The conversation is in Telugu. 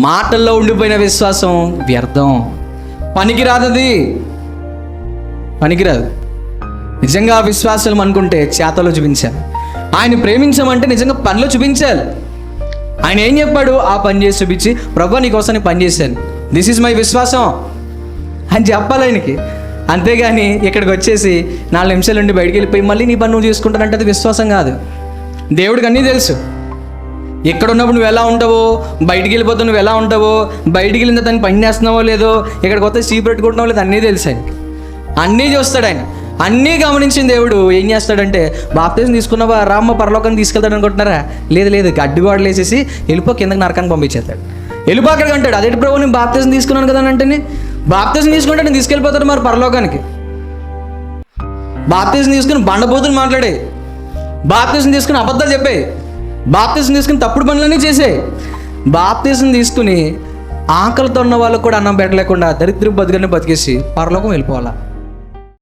మాటల్లో ఉండిపోయిన విశ్వాసం వ్యర్థం. పనికిరాదది. పనికిరాదు. నిజంగా విశ్వాసం అనుకుంటే చేతలో చూపించాలి. ఆయన ప్రేమించమంటే నిజంగా పనిలో చూపించాలి. ఆయన ఏం చెప్పాడు? ఆ పని చేసి చూపించి ప్రభు నీకోసం పని చేశాను. దిస్ ఈజ్ మై విశ్వాసం. అని చెప్పాలి ఆయనకి. అంతేగాని ఇక్కడికి వచ్చేసి నాలుగు నిమిషాలు నుండి బయటికి వెళ్ళిపోయి మళ్ళీ నీ పని నువ్వు చేసుకుంటానంటే అది విశ్వాసం కాదు. దేవుడికి అన్నీ తెలుసు. ఇక్కడ ఉన్నప్పుడు నువ్వు ఎలా ఉంటావో బయటికి వెళ్ళిపోతే నువ్వు ఎలా ఉంటావో బయటికి వెళ్ళిన తను పని చేస్తున్నావో లేదో ఇక్కడికి వస్తే సీ పెట్టుకుంటున్నావో లేదో అన్నీ తెలుసు ఆయన అన్నీ చూస్తాడు ఆయన. అన్నీ గమనించిన దేవుడు ఏం చేస్తాడంటే బాప్తీసం తీసుకున్నావా? రామ్మ పరలోకానికి తీసుకెళ్తాడు అనుకుంటున్నారా? లేదు లేదు. గడ్డిగోడలు వేసేసి వెళ్ళిపో కిందకి నరకానికి పంపించేస్తాడు. వెళ్ళిపో అక్కడికి అంటాడు అదేంటి ప్రభు నేను బాప్తీసం తీసుకున్నాను కదా అని అంటే బాప్తీసం తీసుకుంటే నేను తీసుకెళ్ళిపోతాడు మరి పరలోకానికి. బాప్తీసం తీసుకుని బండబోతులు మాట్లాడే బాప్తీసం తీసుకుని అబద్ధాలు చెప్పాయి బాప్తీసం తీసుకుని తప్పుడు పనులన్నీ చేసే. బాప్తీసం తీసుకుని ఆకలితో ఉన్న వాళ్ళకు కూడా అన్నం పెట్టలేకుండా దరిద్రం బతుకని బతికేసి పరలోకం వెళ్ళిపోవాలా?